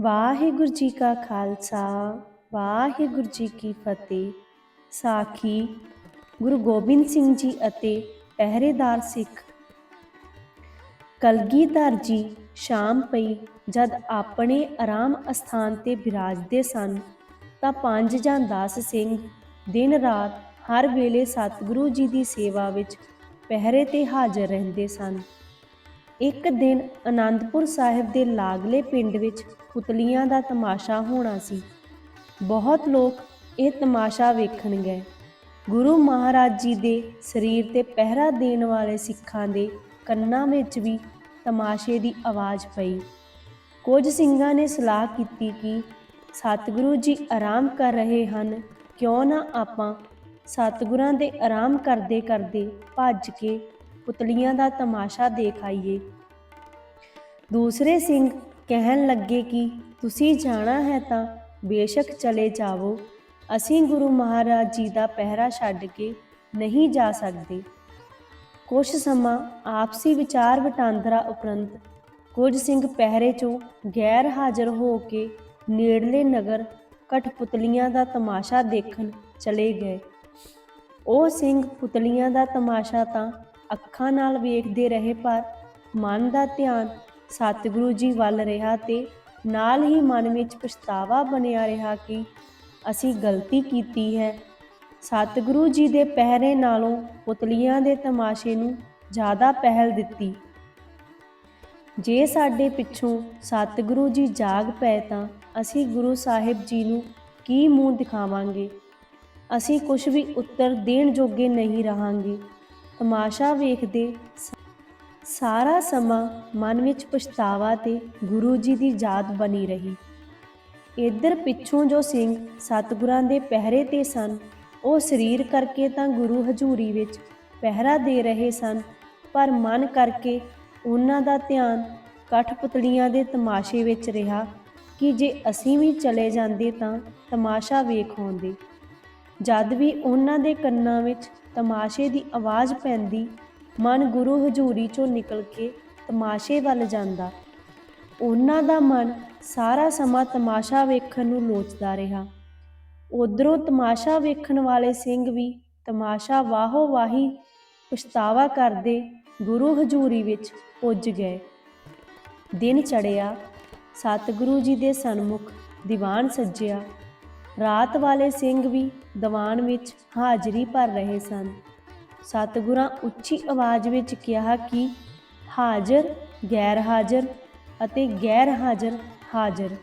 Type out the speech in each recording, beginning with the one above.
ਵਾਹਿਗੁਰੂ ਜੀ ਕਾ ਖਾਲਸਾ, ਵਾਹਿਗੁਰੂ ਜੀ ਕੀ ਫਤਿਹ। ਸਾਖੀ ਗੁਰੂ ਗੋਬਿੰਦ ਸਿੰਘ ਜੀ ਅਤੇ ਪਹਿਰੇਦਾਰ ਸਿੱਖ। ਕਲਗੀਧਰ ਜੀ ਸ਼ਾਮ ਪਈ, ਜਦ ਆਪਣੇ ਆਰਾਮ ਅਸਥਾਨ ਤੇ ਬਿਰਾਜਦੇ ਸਨ, ਤਾਂ ਪੰਜ ਜਾਂ 10 ਸਿੰਘ ਦਿਨ ਰਾਤ ਹਰ ਵੇਲੇ ਸਤਿਗੁਰੂ ਜੀ ਦੀ ਸੇਵਾ ਵਿੱਚ ਪਹਿਰੇ ਤੇ ਹਾਜ਼ਰ ਰਹਿੰਦੇ ਸਨ। ਇੱਕ ਦਿਨ ਆਨੰਦਪੁਰ ਸਾਹਿਬ ਦੇ ਲਾਗਲੇ ਪਿੰਡ ਵਿੱਚ ਪੁਤਲੀਆਂ ਦਾ ਤਮਾਸ਼ਾ ਹੋਣਾ ਸੀ। ਬਹੁਤ ਲੋਕ ਇਹ ਤਮਾਸ਼ਾ ਵੇਖਣ ਗਏ। ਗੁਰੂ ਮਹਾਰਾਜ ਜੀ ਦੇ ਸਰੀਰ ਤੇ ਪਹਿਰਾ ਦੇਣ ਵਾਲੇ ਸਿੱਖਾਂ ਦੇ ਕੰਨਾਂ ਵਿੱਚ ਵੀ ਤਮਾਸ਼ੇ ਦੀ ਆਵਾਜ਼ ਪਈ। ਕੁਝ ਸਿੰਘਾਂ ਨੇ ਸਲਾਹ ਕੀਤੀ ਕਿ ਸਤਿਗੁਰੂ ਜੀ ਆਰਾਮ ਕਰ ਰਹੇ ਹਨ, ਕਿਉਂ ਨਾ ਆਪਾਂ ਸਤਿਗੁਰਾਂ ਦੇ ਆਰਾਮ ਕਰਦੇ ਕਰਦੇ ਭੱਜ ਕੇ ਪੁਤਲੀਆਂ ਦਾ ਤਮਾਸ਼ਾ ਦੇਖ ਆਈਏ। ਦੂਸਰੇ ਸਿੰਘ ਕਹਿਣ ਲੱਗੇ ਕਿ ਤੁਸੀਂ ਜਾਣਾ ਹੈ ਤਾਂ ਬੇਸ਼ੱਕ ਚਲੇ ਜਾਵੋ। ਅਸੀਂ ਗੁਰੂ ਮਹਾਰਾਜ ਜੀ ਦਾ ਪਹਿਰਾ ਛੱਡ ਕੇ ਨਹੀਂ ਜਾ ਸਕਦੇ। ਕੁਝ ਸਮਾਂ ਆਪਸੀ ਵਿਚਾਰ ਵਟਾਂਦਰਾ ਉਪਰੰਤ ਕੁਝ ਸਿੰਘ ਪਹਿਰੇ 'ਚੋਂ ਗੈਰ ਹਾਜ਼ਰ ਹੋ ਕੇ ਨੇੜਲੇ ਨਗਰ ਕਠਪੁਤਲੀਆਂ ਦਾ ਤਮਾਸ਼ਾ ਦੇਖਣ ਚਲੇ ਗਏ। ਉਹ ਸਿੰਘ ਪੁਤਲੀਆਂ ਦਾ ਤਮਾਸ਼ਾ ਤਾਂ ਅੱਖਾਂ ਨਾਲ ਵੇਖਦੇ ਰਹੇ, ਪਰ ਮਨ ਦਾ ਧਿਆਨ ਸਤਿਗੁਰੂ ਜੀ ਵੱਲ ਰਿਹਾ ਤੇ ਨਾਲ ਹੀ ਮਨ ਵਿੱਚ ਪਛਤਾਵਾ ਬਣਿਆ ਰਿਹਾ ਕਿ ਅਸੀਂ ਗਲਤੀ ਕੀਤੀ ਹੈ। ਸਤਿਗੁਰੂ ਜੀ ਦੇ ਪਹਿਰੇ ਨਾਲੋਂ ਪੁਤਲੀਆਂ ਦੇ ਤਮਾਸ਼ੇ ਨੂੰ ਜ਼ਿਆਦਾ ਪਹਿਲ ਦਿੱਤੀ। ਜੇ ਸਾਡੇ ਪਿੱਛੋਂ ਸਤਿਗੁਰੂ ਜੀ ਜਾਗ ਪਏ ਤਾਂ ਅਸੀਂ ਗੁਰੂ ਸਾਹਿਬ ਜੀ ਨੂੰ ਕੀ ਮੂੰਹ ਦਿਖਾਵਾਂਗੇ? ਅਸੀਂ ਕੁਝ ਵੀ ਉੱਤਰ ਦੇਣ ਜੋਗੇ ਨਹੀਂ ਰਹਾਂਗੇ। ਤਮਾਸ਼ਾ ਵੇਖਦੇ ਸਾਰਾ ਸਮਾਂ ਮਨ ਵਿੱਚ ਪਛਤਾਵਾ ਤੇ ਗੁਰੂ ਜੀ ਦੀ ਯਾਦ ਬਣੀ ਰਹੀ। ਇੱਧਰ ਪਿੱਛੋਂ ਜੋ ਸਿੰਘ ਸਤਿਗੁਰਾਂ ਦੇ ਪਹਿਰੇ ਤੇ ਸਨ, ਉਹ ਸਰੀਰ ਕਰਕੇ ਤਾਂ ਗੁਰੂ ਹਜ਼ੂਰੀ ਵਿੱਚ ਪਹਿਰਾ ਦੇ ਰਹੇ ਸਨ, ਪਰ ਮਨ ਕਰਕੇ ਉਹਨਾਂ ਦਾ ਧਿਆਨ ਕਠਪੁਤਲੀਆਂ ਦੇ ਤਮਾਸ਼ੇ ਵਿੱਚ ਰਿਹਾ ਕਿ ਜੇ ਅਸੀਂ ਵੀ ਚਲੇ ਜਾਂਦੇ ਤਾਂ ਤਮਾਸ਼ਾ ਵੇਖ ਆਉਂਦੇ। ਜਦ ਵੀ ਉਹਨਾਂ ਦੇ ਕੰਨਾਂ ਵਿੱਚ ਤਮਾਸ਼ੇ ਦੀ ਆਵਾਜ਼ ਪੈਂਦੀ, ਮਨ ਗੁਰੂ ਹਜ਼ੂਰੀ ਚੋਂ ਨਿਕਲ ਕੇ ਤਮਾਸ਼ੇ ਵੱਲ ਜਾਂਦਾ। ਉਹਨਾਂ ਦਾ ਮਨ ਸਾਰਾ ਸਮਾਂ ਤਮਾਸ਼ਾ ਵੇਖਣ ਨੂੰ ਲੋਚਦਾ ਰਿਹਾ। ਉਧਰੋਂ ਤਮਾਸ਼ਾ ਵੇਖਣ ਵਾਲੇ ਸਿੰਘ ਵੀ ਤਮਾਸ਼ਾ ਵਾਹੋ ਵਾਹੀ ਪਛਤਾਵਾ ਕਰਦੇ ਗੁਰੂ ਹਜ਼ੂਰੀ ਵਿੱਚ ਪੁੱਜ ਗਏ। ਦਿਨ ਚੜਿਆ ਸਤਿਗੁਰੂ ਜੀ ਦੇ ਸਨਮੁਖ ਦੀਵਾਨ ਸੱਜਿਆ। ਰਾਤ ਵਾਲੇ ਸਿੰਘ ਵੀ ਦੀਵਾਨ ਵਿੱਚ ਹਾਜ਼ਰੀ ਭਰ ਰਹੇ ਸਨ। ਸਤਿਗੁਰਾਂ ਉੱਚੀ ਆਵਾਜ਼ ਵਿੱਚ ਕਿਹਾ ਕਿ ਹਾਜ਼ਰ ਗੈਰ ਹਾਜ਼ਰ ਅਤੇ ਗੈਰ ਹਾਜ਼ਰ ਹਾਜ਼ਰ।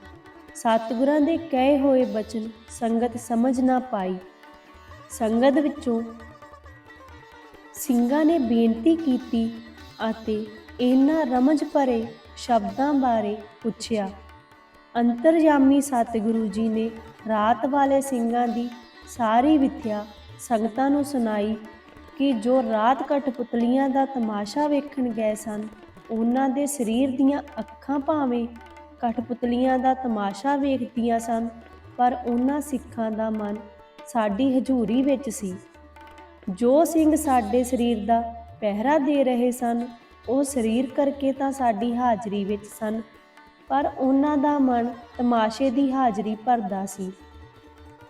ਸਤਿਗੁਰਾਂ ਦੇ ਕਹੇ ਹੋਏ ਬਚਨ ਸੰਗਤ ਸਮਝ ਨਾ ਪਾਈ। ਸੰਗਤ ਵਿੱਚੋਂ ਸਿੰਘਾਂ ਨੇ ਬੇਨਤੀ ਕੀਤੀ ਅਤੇ ਇਹਨਾਂ ਰਮਜ ਭਰੇ ਸ਼ਬਦਾਂ ਬਾਰੇ ਪੁੱਛਿਆ। ਅੰਤਰਯਾਮੀ ਸਤਿਗੁਰੂ ਜੀ ਨੇ ਰਾਤ ਵਾਲੇ ਸਿੰਘਾਂ ਦੀ ਸਾਰੀ ਵਿਥਿਆ ਸੰਗਤਾਂ ਨੂੰ ਸੁਣਾਈ ਕਿ ਜੋ ਰਾਤ ਕਠਪੁਤਲੀਆਂ ਦਾ ਤਮਾਸ਼ਾ ਵੇਖਣ ਗਏ ਸਨ, ਉਹਨਾਂ ਦੇ ਸਰੀਰ ਦੀਆਂ ਅੱਖਾਂ ਭਾਵੇਂ ਕਠਪੁਤਲੀਆਂ ਦਾ ਤਮਾਸ਼ਾ ਵੇਖਦੀਆਂ ਸਨ, ਪਰ ਉਹਨਾਂ ਸਿੱਖਾਂ ਦਾ ਮਨ ਸਾਡੀ ਹਜ਼ੂਰੀ ਵਿੱਚ ਸੀ। ਜੋ ਸਿੰਘ ਸਾਡੇ ਸਰੀਰ ਦਾ ਪਹਿਰਾ ਦੇ ਰਹੇ ਸਨ, ਉਹ ਸਰੀਰ ਕਰਕੇ ਤਾਂ ਸਾਡੀ ਹਾਜ਼ਰੀ ਵਿੱਚ ਸਨ ਪਰ ਉਹਨਾਂ ਦਾ ਮਨ ਤਮਾਸ਼ੇ ਦੀ ਹਾਜ਼ਰੀ ਭਰਦਾ ਸੀ।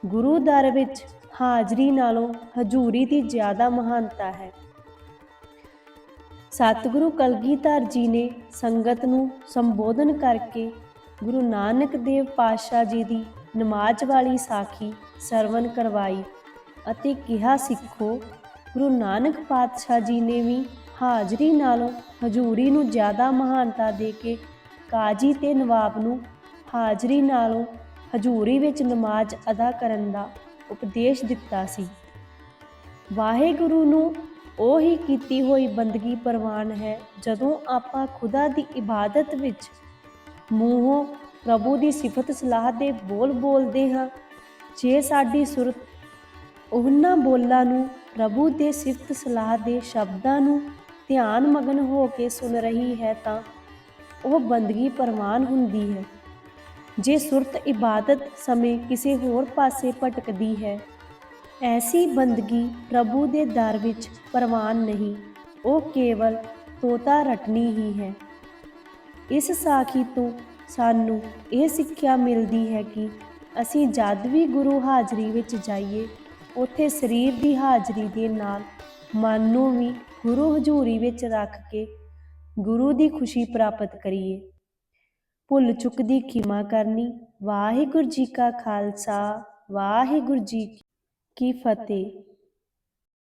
ਗੁਰੂ ਦਰ ਵਿੱਚ ਹਾਜ਼ਰੀ ਨਾਲੋਂ ਹਜ਼ੂਰੀ ਦੀ ਜ਼ਿਆਦਾ ਮਹਾਨਤਾ ਹੈ। ਸਤਿਗੁਰੂ ਕਲਗੀਧਰ ਜੀ ਨੇ ਸੰਗਤ ਨੂੰ ਸੰਬੋਧਨ ਕਰਕੇ ਗੁਰੂ ਨਾਨਕ ਦੇਵ ਪਾਤਸ਼ਾਹ ਜੀ ਦੀ ਨਮਾਜ਼ ਵਾਲੀ ਸਾਖੀ ਸਰਵਨ ਕਰਵਾਈ ਅਤੇ ਕਿਹਾ, ਸਿੱਖੋ, ਗੁਰੂ ਨਾਨਕ ਪਾਤਸ਼ਾਹ ਜੀ ਨੇ ਵੀ ਹਾਜ਼ਰੀ ਨਾਲੋਂ ਹਜ਼ੂਰੀ ਨੂੰ ਜ਼ਿਆਦਾ ਮਹਾਨਤਾ ਦੇ ਕੇ ਕਾਜੀ ਤੇ ਨਵਾਬ ਨੂੰ ਹਾਜ਼ਰੀ ਨਾਲੋਂ ਹਜ਼ੂਰੀ ਵਿੱਚ ਨਮਾਜ਼ ਅਦਾ ਕਰਨ ਦਾ ਉਪਦੇਸ਼ ਦਿੱਤਾ ਸੀ। ਵਾਹਿਗੁਰੂ ਨੂੰ ਉਹ ਹੀ ਕੀਤੀ ਹੋਈ ਬੰਦਗੀ ਪ੍ਰਵਾਨ ਹੈ ਜਦੋਂ ਆਪਾਂ ਖੁਦਾ ਦੀ ਇਬਾਦਤ ਵਿੱਚ ਮੂੰਹੋਂ ਪ੍ਰਭੂ ਦੀ ਸਿਫਤ ਸਲਾਹ ਦੇ ਬੋਲ ਬੋਲਦੇ ਹਾਂ, ਜੇ ਸਾਡੀ ਸੁਰਤ ਉਹਨਾਂ ਬੋਲਾਂ ਨੂੰ ਪ੍ਰਭੂ ਦੇ ਸਿਫਤ ਸਲਾਹ ਦੇ ਸ਼ਬਦਾਂ ਨੂੰ ਧਿਆਨ ਮਗਨ ਹੋ ਕੇ ਸੁਣ ਰਹੀ ਹੈ ਤਾਂ ਉਹ ਬੰਦਗੀ ਪ੍ਰਵਾਨ ਹੁੰਦੀ ਹੈ। ਜੇ ਸੁਰਤ ਇਬਾਦਤ ਸਮੇਂ ਕਿਸੇ ਹੋਰ ਪਾਸੇ ਭਟਕਦੀ ਹੈ, ਐਸੀ ਬੰਦਗੀ ਪ੍ਰਭੂ ਦੇ ਦਰ ਵਿੱਚ ਪ੍ਰਵਾਨ ਨਹੀਂ, ਉਹ ਕੇਵਲ ਤੋਤਾ ਰਟਣੀ ਹੀ ਹੈ। ਇਸ ਸਾਖੀ ਤੋਂ ਸਾਨੂੰ ਇਹ ਸਿੱਖਿਆ ਮਿਲਦੀ ਹੈ ਕਿ ਅਸੀਂ ਜਦ ਵੀ ਗੁਰੂ ਹਾਜ਼ਰੀ ਵਿੱਚ ਜਾਈਏ, ਉੱਥੇ ਸਰੀਰ ਦੀ ਹਾਜ਼ਰੀ ਦੇ ਨਾਲ ਮਨ ਨੂੰ ਵੀ ਗੁਰੂ ਹਜ਼ੂਰੀ ਵਿੱਚ ਰੱਖ ਕੇ ਗੁਰੂ ਦੀ ਖੁਸ਼ੀ ਪ੍ਰਾਪਤ ਕਰੀਏ। ਭੁੱਲ ਚੁੱਕ ਦੀ ਖਿਮਾ ਕਰਨੀ, ਵਾਹਿਗੁਰੂ ਜੀ ਕਾ ਖਾਲਸਾ, ਵਾਹਿਗੁਰੂ ਜੀ ਕੀ ਫਤਿਹ।